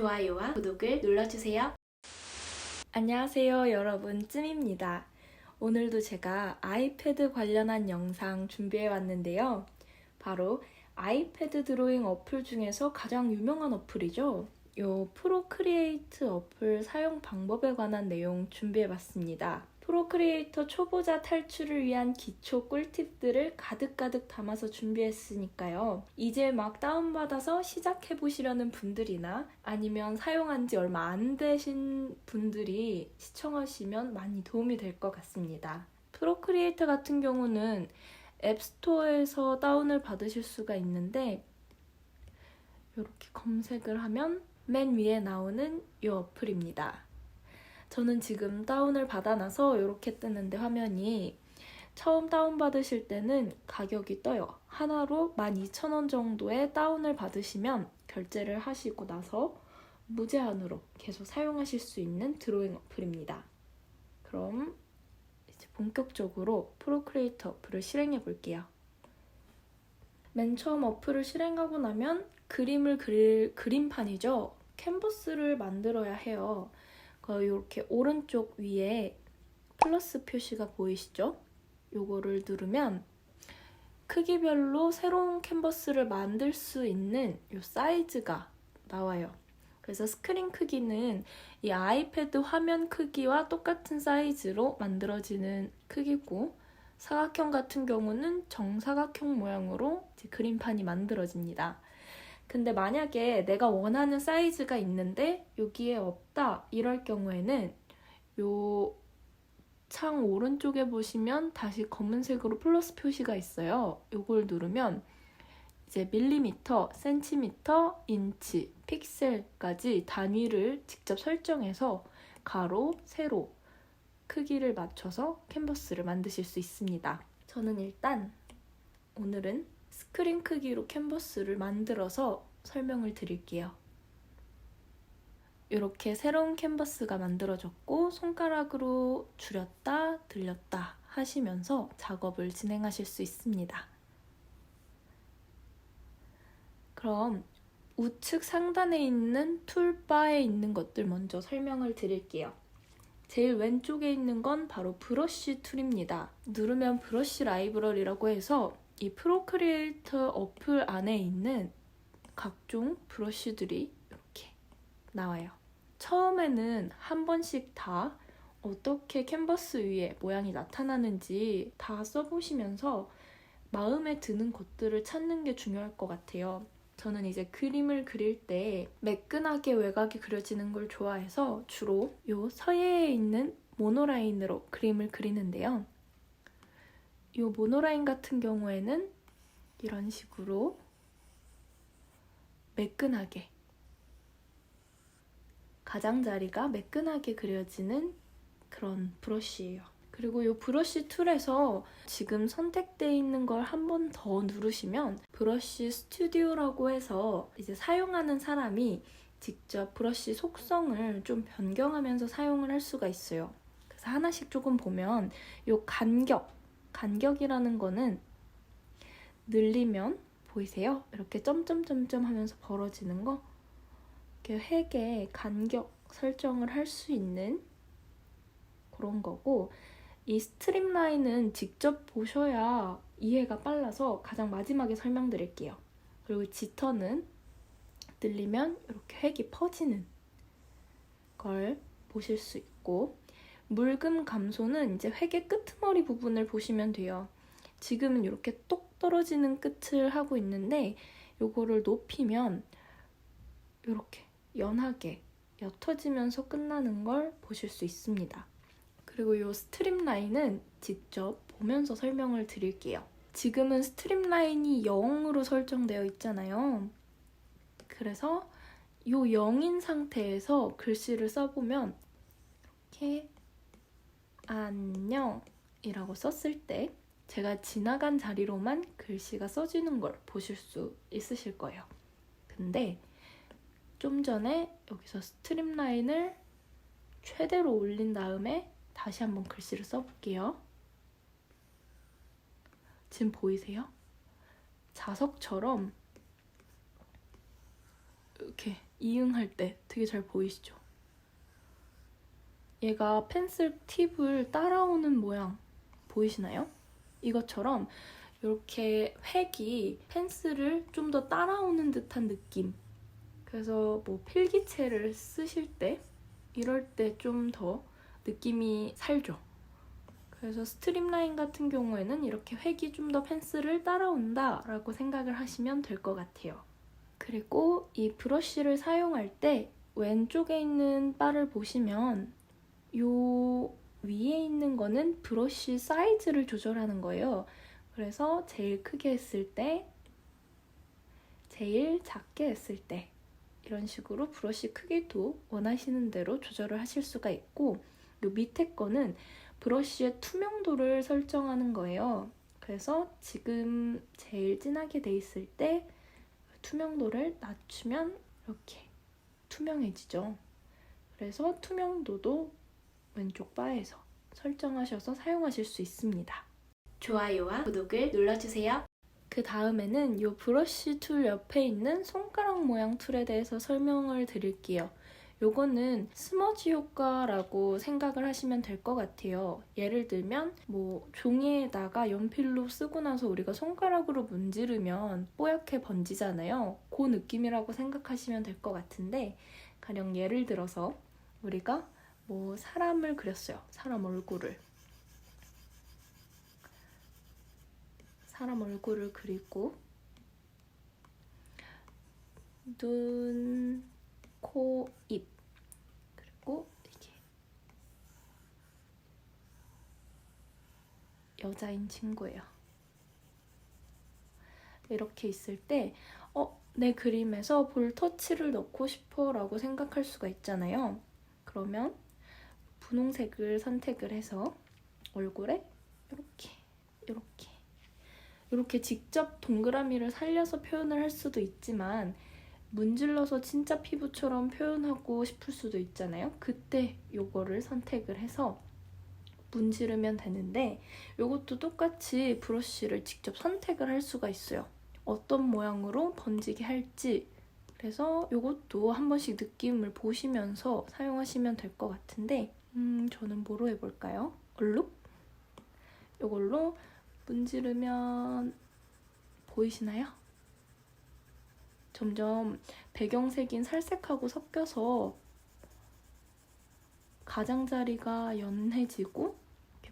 좋아요와 구독을 눌러주세요. 안녕하세요 여러분 찜입니다. 오늘도 제가 아이패드 관련한 영상 준비해 왔는데요. 바로 아이패드 드로잉 어플 중에서 가장 유명한 어플이죠. 요 프로크리에이트 어플 사용 방법에 관한 내용 준비해 봤습니다. 프로크리에이터 초보자 탈출을 위한 기초 꿀팁들을 가득가득 담아서 준비했으니까요. 이제 막 다운받아서 시작해 보시려는 분들이나 아니면 사용한 지 얼마 안 되신 분들이 시청하시면 많이 도움이 될 것 같습니다. 프로크리에이터 같은 경우는 앱스토어에서 다운을 받으실 수가 있는데 이렇게 검색을 하면 맨 위에 나오는 이 어플입니다. 저는 지금 다운을 받아놔서 이렇게 뜨는데 화면이 처음 다운받으실 때는 가격이 떠요. 하나로 12,000원 정도의 다운을 받으시면 결제를 하시고 나서 무제한으로 계속 사용하실 수 있는 드로잉 어플입니다. 그럼 이제 본격적으로 프로크리에이터 어플을 실행해 볼게요. 맨 처음 어플을 실행하고 나면 그림을 그릴 그림판이죠. 캔버스를 만들어야 해요. 이렇게 오른쪽 위에 플러스 표시가 보이시죠? 요거를 누르면 크기별로 새로운 캔버스를 만들 수 있는 요 사이즈가 나와요. 그래서 스크린 크기는 이 아이패드 화면 크기와 똑같은 사이즈로 만들어지는 크기고 사각형 같은 경우는 정사각형 모양으로 그림판이 만들어집니다. 근데 만약에 내가 원하는 사이즈가 있는데 여기에 없다 이럴 경우에는 요 창 오른쪽에 보시면 다시 검은색으로 플러스 표시가 있어요. 요걸 누르면 이제 밀리미터, 센티미터, 인치, 픽셀까지 단위를 직접 설정해서 가로, 세로 크기를 맞춰서 캔버스를 만드실 수 있습니다. 저는 일단 오늘은 스크린 크기로 캔버스를 만들어서 설명을 드릴게요. 이렇게 새로운 캔버스가 만들어졌고 손가락으로 줄였다 들렸다 하시면서 작업을 진행하실 수 있습니다. 그럼 우측 상단에 있는 툴바에 있는 것들 먼저 설명을 드릴게요. 제일 왼쪽에 있는 건 바로 브러쉬 툴입니다. 누르면 브러쉬 라이브러리라고 해서 이 프로크리에이터 어플 안에 있는 각종 브러쉬들이 이렇게 나와요. 처음에는 한 번씩 다 어떻게 캔버스 위에 모양이 나타나는지 다 써보시면서 마음에 드는 것들을 찾는 게 중요할 것 같아요. 저는 이제 그림을 그릴 때 매끈하게 외곽이 그려지는 걸 좋아해서 주로 이 서예에 있는 모노라인으로 그림을 그리는데요. 이 모노라인 같은 경우에는 이런 식으로 매끈하게 가장자리가 매끈하게 그려지는 그런 브러쉬예요. 그리고 이 브러쉬 툴에서 지금 선택되어 있는 걸 한 번 더 누르시면 브러쉬 스튜디오라고 해서 이제 사용하는 사람이 직접 브러쉬 속성을 좀 변경하면서 사용을 할 수가 있어요. 그래서 하나씩 조금 보면 이 간격, 간격이라는 거는 늘리면 보이세요? 이렇게 점점점점 하면서 벌어지는 거 이렇게 획의 간격 설정을 할 수 있는 그런 거고 이 스트림 라인은 직접 보셔야 이해가 빨라서 가장 마지막에 설명드릴게요. 그리고 지터는 늘리면 이렇게 획이 퍼지는 걸 보실 수 있고 물금 감소는 이제 획의 끄트머리 부분을 보시면 돼요. 지금은 이렇게 똑 떨어지는 끝을 하고 있는데 요거를 높이면 이렇게 연하게 옅어지면서 끝나는 걸 보실 수 있습니다. 그리고 이 스트림 라인은 직접 보면서 설명을 드릴게요. 지금은 스트림 라인이 0으로 설정되어 있잖아요. 그래서 이 0인 상태에서 글씨를 써보면 이렇게 안녕 이라고 썼을 때 제가 지나간 자리로만 글씨가 써지는 걸 보실 수 있으실 거예요. 근데 좀 전에 여기서 스트림 라인을 최대로 올린 다음에 다시 한번 글씨를 써볼게요. 지금 보이세요? 자석처럼 이렇게 이응할 때 되게 잘 보이시죠? 얘가 펜슬 팁을 따라오는 모양 보이시나요? 이것처럼 이렇게 획이 펜슬을 좀 더 따라오는 듯한 느낌. 그래서 뭐 필기체를 쓰실 때 이럴 때 좀 더 느낌이 살죠. 그래서 스트림 라인 같은 경우에는 이렇게 획이 좀 더 펜슬을 따라온다 라고 생각을 하시면 될 것 같아요. 그리고 이 브러쉬를 사용할 때 왼쪽에 있는 바를 보시면 요 위에 있는 거는 브러쉬 사이즈를 조절하는 거예요. 그래서 제일 크게 했을 때, 제일 작게 했을 때 이런 식으로 브러쉬 크기도 원하시는 대로 조절을 하실 수가 있고 요 밑에 거는 브러쉬의 투명도를 설정하는 거예요. 그래서 지금 제일 진하게 돼 있을 때 투명도를 낮추면 이렇게 투명해지죠. 그래서 투명도도 왼쪽 바에서 설정하셔서 사용하실 수 있습니다. 좋아요와 구독을 눌러주세요. 그 다음에는 이 브러쉬 툴 옆에 있는 손가락 모양 툴에 대해서 설명을 드릴게요. 요거는 스머지 효과라고 생각을 하시면 될 것 같아요. 예를 들면 뭐 종이에다가 연필로 쓰고 나서 우리가 손가락으로 문지르면 뽀얗게 번지잖아요. 그 느낌이라고 생각하시면 될 것 같은데 가령 예를 들어서 우리가 뭐 사람을 그렸어요. 사람 얼굴을. 사람 얼굴을 그리고 눈, 코, 입 그리고 이게 여자인 친구예요. 이렇게 있을 때 어, 내 그림에서 볼 터치를 넣고 싶어라고 생각할 수가 있잖아요. 그러면 분홍색을 선택을 해서 얼굴에 이렇게 이렇게 이렇게 직접 동그라미를 살려서 표현을 할 수도 있지만 문질러서 진짜 피부처럼 표현하고 싶을 수도 있잖아요. 그때 요거를 선택을 해서 문지르면 되는데 요것도 똑같이 브러쉬를 직접 선택을 할 수가 있어요. 어떤 모양으로 번지게 할지 그래서 요것도 한 번씩 느낌을 보시면서 사용하시면 될 것 같은데 음 저는 뭐로 해볼까요? 얼룩? 요걸로 문지르면 보이시나요? 점점 배경색인 살색하고 섞여서 가장자리가 연해지고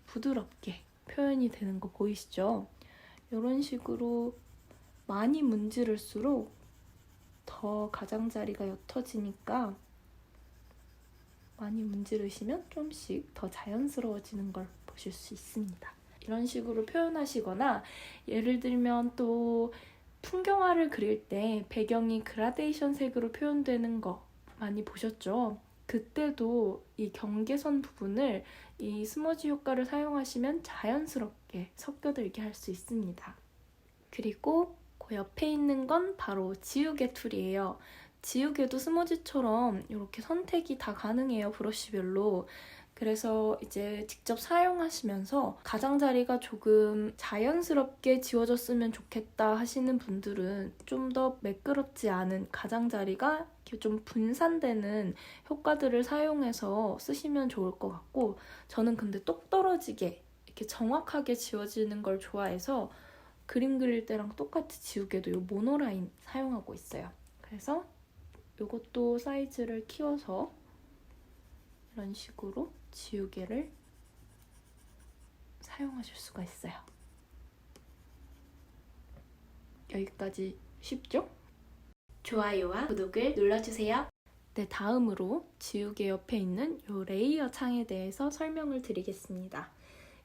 부드럽게 표현이 되는 거 보이시죠? 이런 식으로 많이 문지를수록 더 가장자리가 옅어지니까 많이 문지르시면 좀씩 더 자연스러워지는 걸 보실 수 있습니다. 이런 식으로 표현하시거나 예를 들면 또 풍경화를 그릴 때 배경이 그라데이션 색으로 표현되는 거 많이 보셨죠? 그때도 이 경계선 부분을 이 스머지 효과를 사용하시면 자연스럽게 섞여들게 할 수 있습니다. 그리고 그 옆에 있는 건 바로 지우개 툴이에요. 지우개도 스머지처럼 이렇게 선택이 다 가능해요, 브러쉬별로. 그래서 이제 직접 사용하시면서 가장자리가 조금 자연스럽게 지워졌으면 좋겠다 하시는 분들은 좀 더 매끄럽지 않은 가장자리가 좀 분산되는 효과들을 사용해서 쓰시면 좋을 것 같고 저는 근데 똑 떨어지게 이렇게 정확하게 지워지는 걸 좋아해서 그림 그릴 때랑 똑같이 지우개도 이 모노라인 사용하고 있어요. 그래서 이것도 사이즈를 키워서 이런 식으로 지우개를 사용하실 수가 있어요. 여기까지 쉽죠? 좋아요와 구독을 눌러주세요. 네, 다음으로 지우개 옆에 있는 이 레이어 창에 대해서 설명을 드리겠습니다.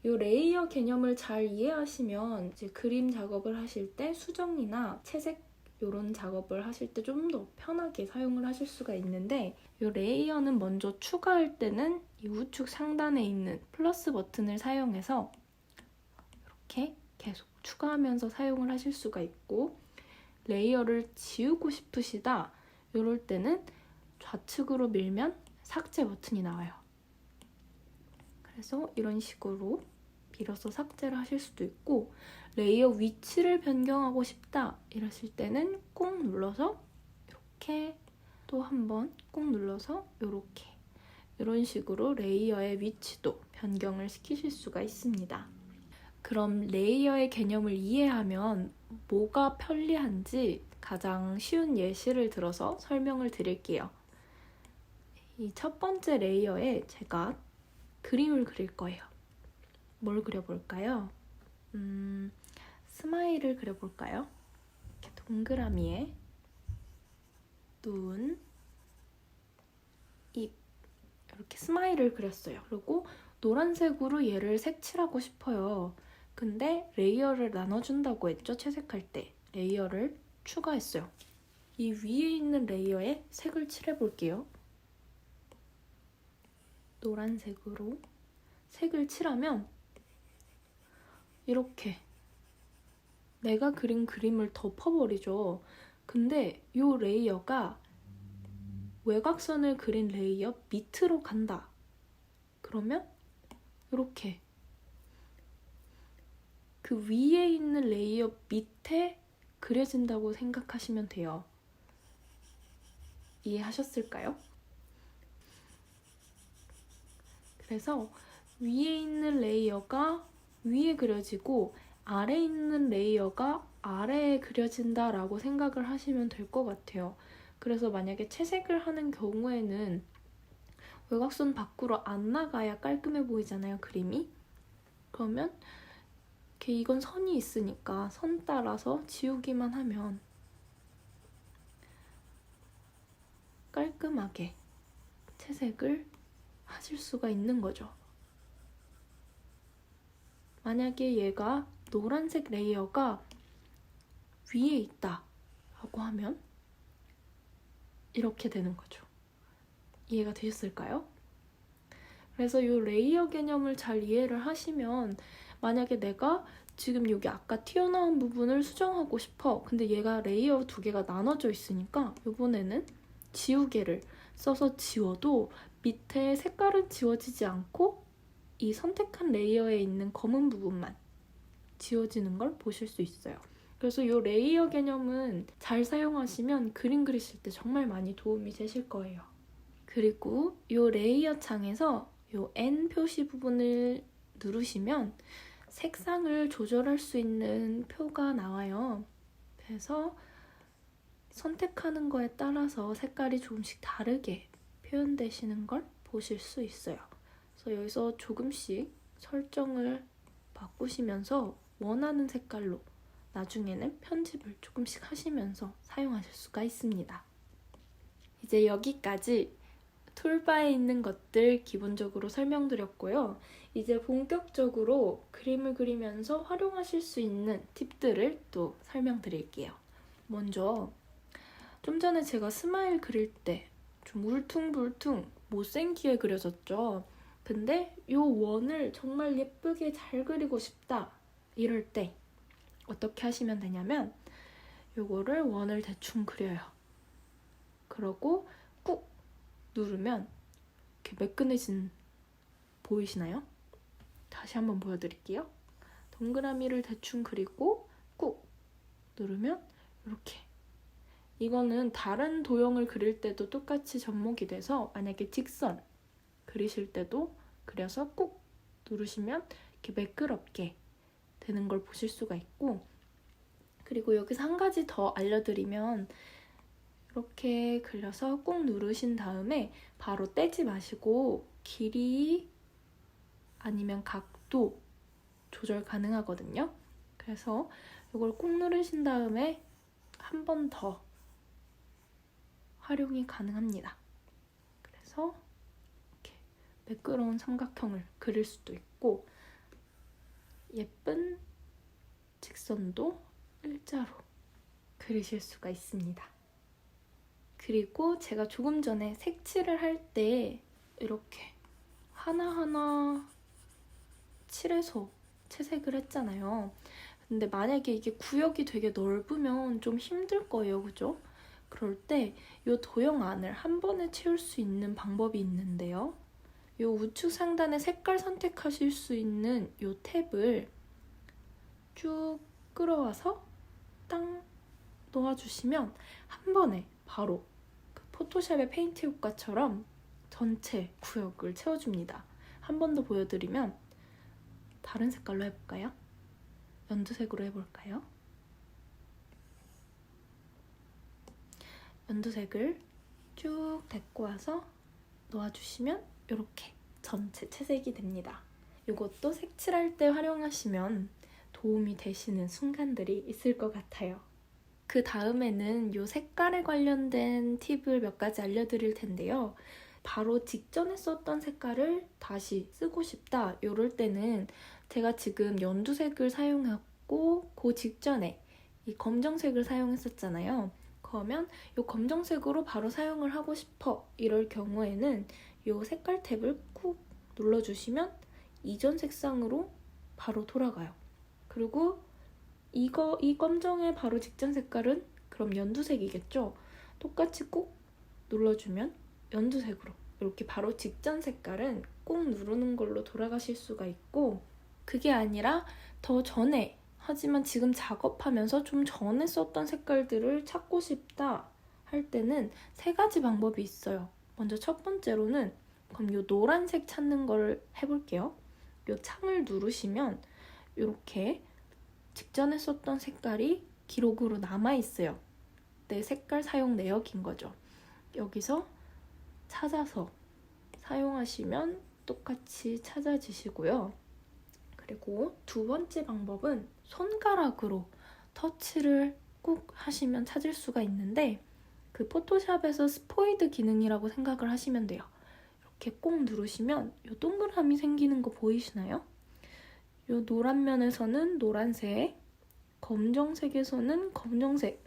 이 레이어 개념을 잘 이해하시면 이제 그림 작업을 하실 때 수정이나 채색 이런 작업을 하실 때 좀 더 편하게 사용을 하실 수가 있는데 이 레이어는 먼저 추가할 때는 이 우측 상단에 있는 플러스 버튼을 사용해서 이렇게 계속 추가하면서 사용을 하실 수가 있고 레이어를 지우고 싶으시다 이럴 때는 좌측으로 밀면 삭제 버튼이 나와요. 그래서 이런 식으로 밀어서 삭제를 하실 수도 있고 레이어 위치를 변경하고 싶다 이러실 때는 꾹 눌러서 이렇게 또 한 번 꾹 눌러서 이렇게 이런 식으로 레이어의 위치도 변경을 시키실 수가 있습니다. 그럼 레이어의 개념을 이해하면 뭐가 편리한지 가장 쉬운 예시를 들어서 설명을 드릴게요. 이 첫 번째 레이어에 제가 그림을 그릴 거예요. 뭘 그려볼까요? 음, 스마일을 그려볼까요? 이렇게 동그라미에 눈, 입 이렇게 스마일을 그렸어요. 그리고 노란색으로 얘를 색칠하고 싶어요. 근데 레이어를 나눠준다고 했죠? 채색할 때 레이어를 추가했어요. 이 위에 있는 레이어에 색을 칠해볼게요. 노란색으로 색을 칠하면 이렇게 내가 그린 그림을 덮어버리죠. 근데 이 레이어가 외곽선을 그린 레이어 밑으로 간다. 그러면 이렇게 그 위에 있는 레이어 밑에 그려진다고 생각하시면 돼요. 이해하셨을까요? 그래서 위에 있는 레이어가 위에 그려지고 아래 있는 레이어가 아래에 그려진다라고 생각을 하시면 될 것 같아요. 그래서 만약에 채색을 하는 경우에는 외곽선 밖으로 안 나가야 깔끔해 보이잖아요, 그림이. 그러면 이렇게 이건 선이 있으니까 선 따라서 지우기만 하면 깔끔하게 채색을 하실 수가 있는 거죠. 만약에 얘가 노란색 레이어가 위에 있다 라고 하면 이렇게 되는 거죠. 이해가 되셨을까요? 그래서 이 레이어 개념을 잘 이해를 하시면 만약에 내가 지금 여기 아까 튀어나온 부분을 수정하고 싶어. 근데 얘가 레이어 두 개가 나눠져 있으니까 이번에는 지우개를 써서 지워도 밑에 색깔은 지워지지 않고 이 선택한 레이어에 있는 검은 부분만 지워지는 걸 보실 수 있어요. 그래서 이 레이어 개념은 잘 사용하시면 그림 그리실 때 정말 많이 도움이 되실 거예요. 그리고 이 레이어 창에서 이 N 표시 부분을 누르시면 색상을 조절할 수 있는 표가 나와요. 그래서 선택하는 거에 따라서 색깔이 조금씩 다르게 표현되시는 걸 보실 수 있어요. 그래서 여기서 조금씩 설정을 바꾸시면서 원하는 색깔로 나중에는 편집을 조금씩 하시면서 사용하실 수가 있습니다. 이제 여기까지 툴바에 있는 것들 기본적으로 설명드렸고요. 이제 본격적으로 그림을 그리면서 활용하실 수 있는 팁들을 또 설명드릴게요. 먼저 좀 전에 제가 스마일 그릴 때 좀 울퉁불퉁 못생기게 그려졌죠. 근데 이 원을 정말 예쁘게 잘 그리고 싶다 이럴 때 어떻게 하시면 되냐면 요거를 원을 대충 그려요. 그러고 꾹 누르면 이렇게 매끈해진 보이시나요? 다시 한번 보여드릴게요. 동그라미를 대충 그리고 꾹 누르면 이렇게 이거는 다른 도형을 그릴 때도 똑같이 접목이 돼서 만약에 직선 그리실 때도 그려서 꾹 누르시면 이렇게 매끄럽게 되는 걸 보실 수가 있고 그리고 여기서 한 가지 더 알려드리면 이렇게 그려서 꾹 누르신 다음에 바로 떼지 마시고 길이 아니면 각도 조절 가능하거든요. 그래서 이걸 꾹 누르신 다음에 한 번 더 활용이 가능합니다. 그래서 이렇게 매끄러운 삼각형을 그릴 수도 있고 예쁜 직선도 일자로 그리실 수가 있습니다. 그리고 제가 조금 전에 색칠을 할 때 이렇게 하나하나 칠해서 채색을 했잖아요. 근데 만약에 이게 구역이 되게 넓으면 좀 힘들 거예요. 그죠? 그럴 때 이 도형 안을 한 번에 채울 수 있는 방법이 있는데요. 이 우측 상단에 색깔 선택하실 수 있는 이 탭을 쭉 끌어와서 땅 놓아주시면 한 번에 바로 그 포토샵의 페인트 효과처럼 전체 구역을 채워줍니다. 한 번 더 보여드리면 다른 색깔로 해볼까요? 연두색으로 해볼까요? 연두색을 쭉 데리고 와서 놓아주시면 이렇게 전체 채색이 됩니다. 이것도 색칠할 때 활용하시면 도움이 되시는 순간들이 있을 것 같아요. 그 다음에는 이 색깔에 관련된 팁을 몇 가지 알려드릴 텐데요. 바로 직전에 썼던 색깔을 다시 쓰고 싶다. 이럴 때는 제가 지금 연두색을 사용하고 그 직전에 이 검정색을 사용했었잖아요. 그러면 이 검정색으로 바로 사용을 하고 싶어. 이럴 경우에는 이 색깔 탭을 꾹 눌러주시면 이전 색상으로 바로 돌아가요. 그리고 이거 이 검정의 바로 직전 색깔은 그럼 연두색이겠죠? 똑같이 꾹 눌러주면 연두색으로 이렇게 바로 직전 색깔은 꾹 누르는 걸로 돌아가실 수가 있고 그게 아니라 더 전에 하지만 지금 작업하면서 좀 전에 썼던 색깔들을 찾고 싶다 할 때는 세 가지 방법이 있어요. 먼저 첫 번째로는 그럼 이 노란색 찾는 걸 해볼게요. 이 창을 누르시면 이렇게 직전에 썼던 색깔이 기록으로 남아 있어요. 내 색깔 사용 내역인 거죠. 여기서 찾아서 사용하시면 똑같이 찾아지시고요. 그리고 두 번째 방법은 손가락으로 터치를 꾹 하시면 찾을 수가 있는데 그 포토샵에서 스포이드 기능이라고 생각을 하시면 돼요. 이렇게 꼭 누르시면 이 동그라미 생기는 거 보이시나요? 이 노란 면에서는 노란색, 검정색에서는 검정색,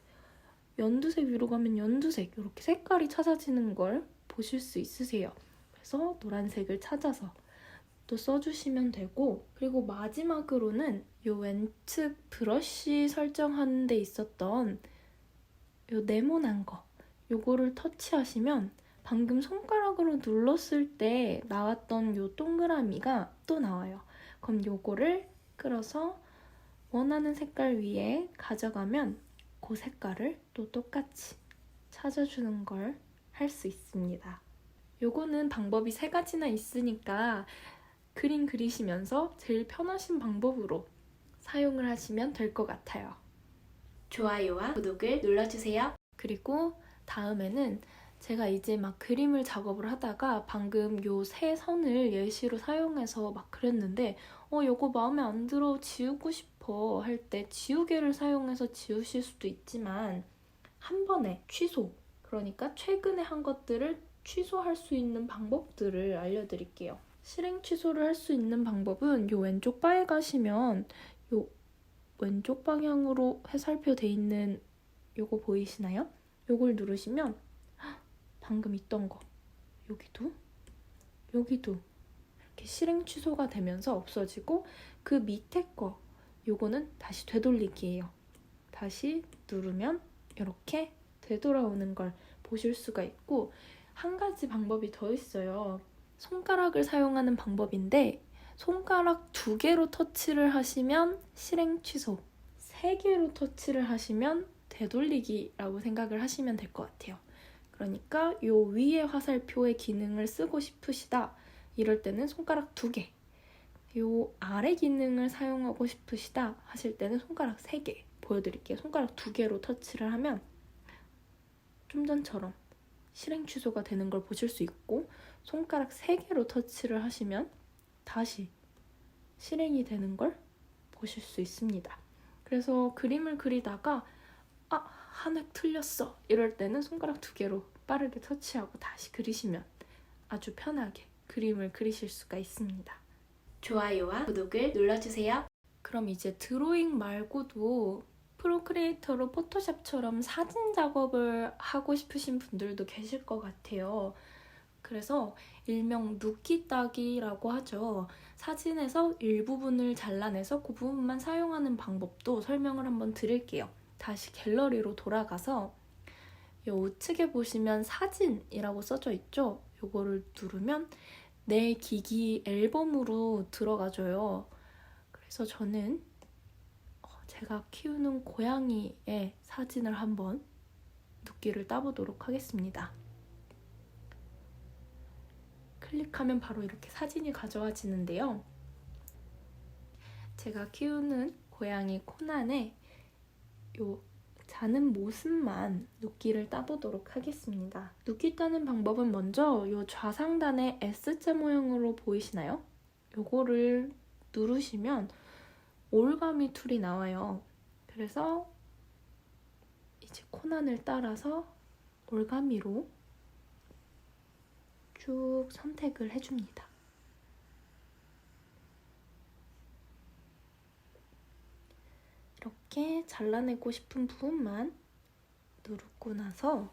연두색 위로 가면 연두색 이렇게 색깔이 찾아지는 걸 보실 수 있으세요. 그래서 노란색을 찾아서 또 써주시면 되고 그리고 마지막으로는 이 왼측 브러쉬 설정하는 데 있었던 이 네모난 거 요거를 터치하시면 방금 손가락으로 눌렀을 때 나왔던 요 동그라미가 또 나와요. 그럼 요거를 끌어서 원하는 색깔 위에 가져가면 그 색깔을 또 똑같이 찾아주는 걸 할 수 있습니다. 요거는 방법이 세 가지나 있으니까 그림 그리시면서 제일 편하신 방법으로 사용을 하시면 될 것 같아요. 좋아요와 구독을 눌러주세요. 그리고 다음에는 제가 이제 막 그림을 작업을 하다가 방금 요 세 선을 예시로 사용해서 막 그렸는데 어 요거 마음에 안 들어 지우고 싶어 할 때 지우개를 사용해서 지우실 수도 있지만 한 번에 취소 그러니까 최근에 한 것들을 취소할 수 있는 방법들을 알려드릴게요. 실행 취소를 할 수 있는 방법은 요 왼쪽 바에 가시면 요 왼쪽 방향으로 해살표 돼 있는 요거 보이시나요? 요걸 누르시면 헉, 방금 있던 거 여기도 여기도 이렇게 실행 취소가 되면서 없어지고 그 밑에 거 요거는 다시 되돌리기예요. 다시 누르면 이렇게 되돌아오는 걸 보실 수가 있고 한 가지 방법이 더 있어요. 손가락을 사용하는 방법인데 손가락 두 개로 터치를 하시면 실행 취소, 세 개로 터치를 하시면 되돌리기라고 생각을 하시면 될 것 같아요. 그러니까 요 위에 화살표의 기능을 쓰고 싶으시다. 이럴 때는 손가락 두 개. 요 아래 기능을 사용하고 싶으시다 하실 때는 손가락 세 개. 보여드릴게요. 손가락 두 개로 터치를 하면 좀 전처럼 실행 취소가 되는 걸 보실 수 있고 손가락 세 개로 터치를 하시면 다시 실행이 되는 걸 보실 수 있습니다. 그래서 그림을 그리다가 아, 한 획 틀렸어. 이럴 때는 손가락 두 개로 빠르게 터치하고 다시 그리시면 아주 편하게 그림을 그리실 수가 있습니다. 좋아요와 구독을 눌러주세요. 그럼 이제 드로잉 말고도 프로크리에이터로 포토샵처럼 사진 작업을 하고 싶으신 분들도 계실 것 같아요. 그래서 일명 누키 따기라고 하죠. 사진에서 일부분을 잘라내서 그 부분만 사용하는 방법도 설명을 한번 드릴게요. 다시 갤러리로 돌아가서 이 우측에 보시면 사진이라고 써져 있죠? 요거를 누르면 내 기기 앨범으로 들어가줘요. 그래서 저는 어, 제가 키우는 고양이의 사진을 한번 눕기를 따보도록 하겠습니다. 클릭하면 바로 이렇게 사진이 가져와지는데요. 제가 키우는 고양이 코난의 요 자는 모습만 눕기를 따보도록 하겠습니다. 눕기 따는 방법은 먼저 요 좌상단에 S자 모양으로 보이시나요? 요거를 누르시면 올가미 툴이 나와요. 그래서 이제 코난을 따라서 올가미로 쭉 선택을 해줍니다. 이렇게 잘라내고 싶은 부분만 누르고 나서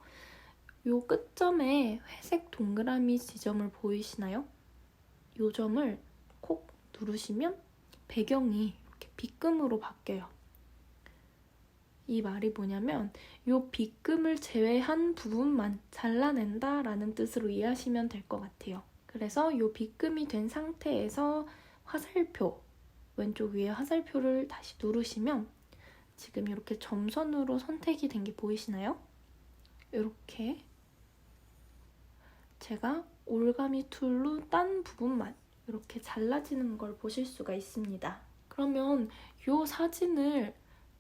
요 끝점에 회색 동그라미 지점을 보이시나요? 요 점을 콕 누르시면 배경이 이렇게 빗금으로 바뀌어요. 이 말이 뭐냐면 요 빗금을 제외한 부분만 잘라낸다 라는 뜻으로 이해하시면 될 것 같아요. 그래서 요 빗금이 된 상태에서 화살표 왼쪽 위에 화살표를 다시 누르시면 지금 이렇게 점선으로 선택이 된 게 보이시나요? 이렇게 제가 올가미 툴로 딴 부분만 이렇게 잘라지는 걸 보실 수가 있습니다. 그러면 이 사진을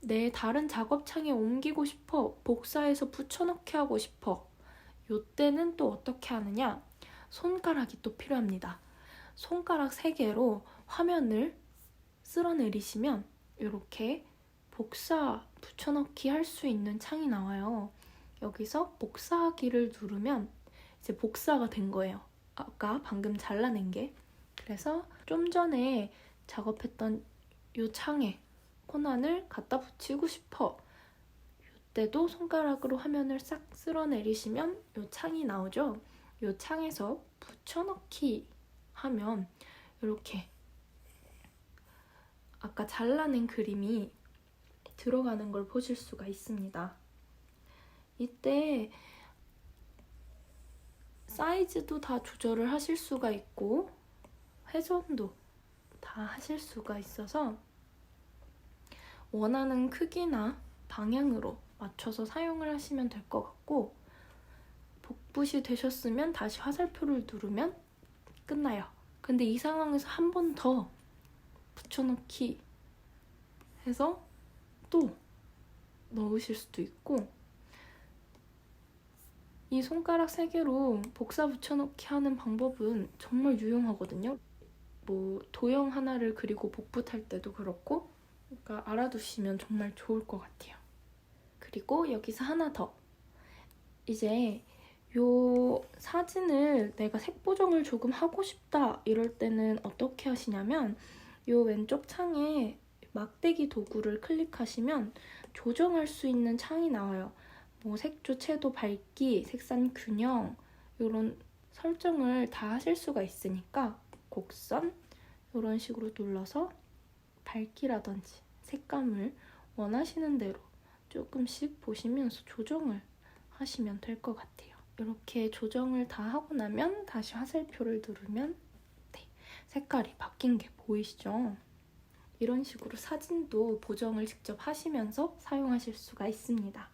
내 다른 작업창에 옮기고 싶어 복사해서 붙여넣기 하고 싶어 이때는 또 어떻게 하느냐 손가락이 또 필요합니다. 손가락 3개로 화면을 쓸어내리시면 이렇게 복사 붙여넣기 할 수 있는 창이 나와요. 여기서 복사하기를 누르면 이제 복사가 된 거예요. 아까 방금 잘라낸 게. 그래서 좀 전에 작업했던 이 창에 코난을 갖다 붙이고 싶어. 이때도 손가락으로 화면을 싹 쓸어내리시면 이 창이 나오죠. 이 창에서 붙여넣기 하면 이렇게 아까 잘라낸 그림이 들어가는 걸 보실 수가 있습니다. 이때 사이즈도 다 조절을 하실 수가 있고 회전도 다 하실 수가 있어서 원하는 크기나 방향으로 맞춰서 사용을 하시면 될 것 같고 복붙이 되셨으면 다시 화살표를 누르면 끝나요. 근데 이 상황에서 한 번 더 붙여넣기 해서 또 넣으실 수도 있고 이 손가락 3개로 복사 붙여넣기 하는 방법은 정말 유용하거든요. 뭐 도형 하나를 그리고 복붙할 때도 그렇고 그러니까 알아두시면 정말 좋을 것 같아요. 그리고 여기서 하나 더. 이제 요 사진을 내가 색 보정을 조금 하고 싶다 이럴 때는 어떻게 하시냐면 요 왼쪽 창에 막대기 도구를 클릭하시면 조정할 수 있는 창이 나와요. 뭐 색조, 채도, 밝기, 색상 균형 이런 설정을 다 하실 수가 있으니까 곡선 이런 식으로 눌러서 밝기라든지 색감을 원하시는 대로 조금씩 보시면서 조정을 하시면 될 것 같아요. 이렇게 조정을 다 하고 나면 다시 화살표를 누르면 네, 색깔이 바뀐 게 보이시죠? 이런 식으로 사진도 보정을 직접 하시면서 사용하실 수가 있습니다.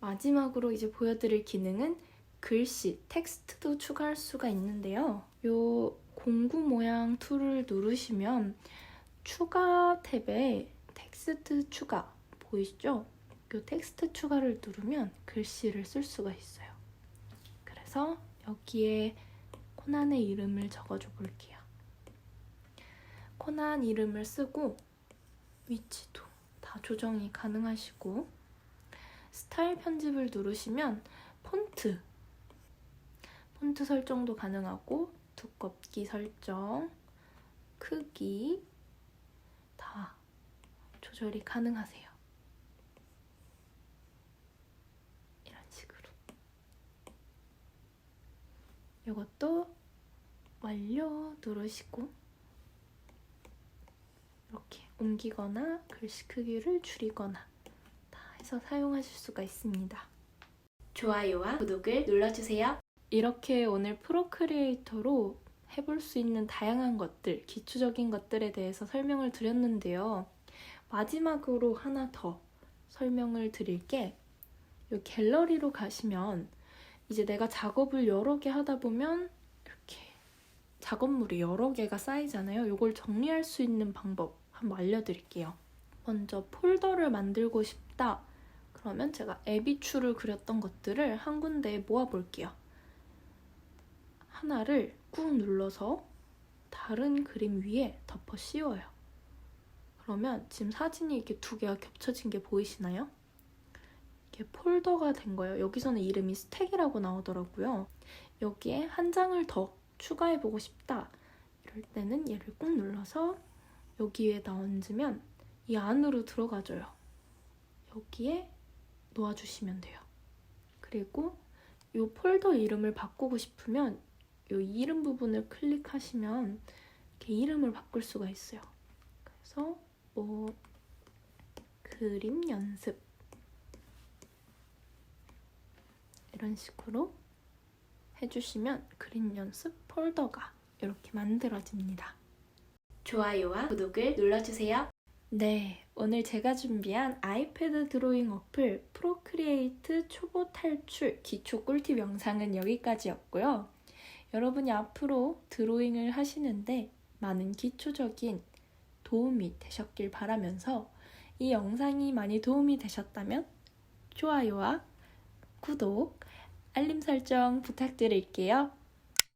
마지막으로 이제 보여드릴 기능은 글씨, 텍스트도 추가할 수가 있는데요. 요 공구 모양 툴을 누르시면 추가 탭에 텍스트 추가 보이시죠? 요 텍스트 추가를 누르면 글씨를 쓸 수가 있어요. 그래서 여기에 코난의 이름을 적어줘 볼게요. 코난 이름을 쓰고 위치도 다 조정이 가능하시고 스타일 편집을 누르시면 폰트 폰트 설정도 가능하고 두껍기 설정 크기 다 조절이 가능하세요. 이런 식으로 이것도 완료 누르시고 이렇게 옮기거나 글씨 크기를 줄이거나 다 해서 사용하실 수가 있습니다. 좋아요와 구독을 눌러주세요. 이렇게 오늘 프로크리에이터로 해볼 수 있는 다양한 것들, 기초적인 것들에 대해서 설명을 드렸는데요. 마지막으로 하나 더 설명을 드릴 게, 이 갤러리로 가시면 이제 내가 작업을 여러 개 하다 보면 이렇게 작업물이 여러 개가 쌓이잖아요. 이걸 정리할 수 있는 방법 한번 알려드릴게요. 먼저 폴더를 만들고 싶다. 그러면 제가 에비추를 그렸던 것들을 한 군데에 모아볼게요. 하나를 꾹 눌러서 다른 그림 위에 덮어 씌워요. 그러면 지금 사진이 이렇게 두 개가 겹쳐진 게 보이시나요? 이게 폴더가 된 거예요. 여기서는 이름이 스택이라고 나오더라고요. 여기에 한 장을 더 추가해보고 싶다. 이럴 때는 얘를 꾹 눌러서 여기에 다 얹으면 이 안으로 들어가줘요. 여기에 놓아주시면 돼요. 그리고 이 폴더 이름을 바꾸고 싶으면 이 이름 부분을 클릭하시면 이렇게 이름을 바꿀 수가 있어요. 그래서 뭐 그림 연습 이런 식으로 해주시면 그림 연습 폴더가 이렇게 만들어집니다. 좋아요와 구독을 눌러주세요. 네, 오늘 제가 준비한 아이패드 드로잉 어플 프로크리에이트 초보 탈출 기초 꿀팁 영상은 여기까지였고요. 여러분이 앞으로 드로잉을 하시는데 많은 기초적인 도움이 되셨길 바라면서 이 영상이 많이 도움이 되셨다면 좋아요와 구독, 알림 설정 부탁드릴게요.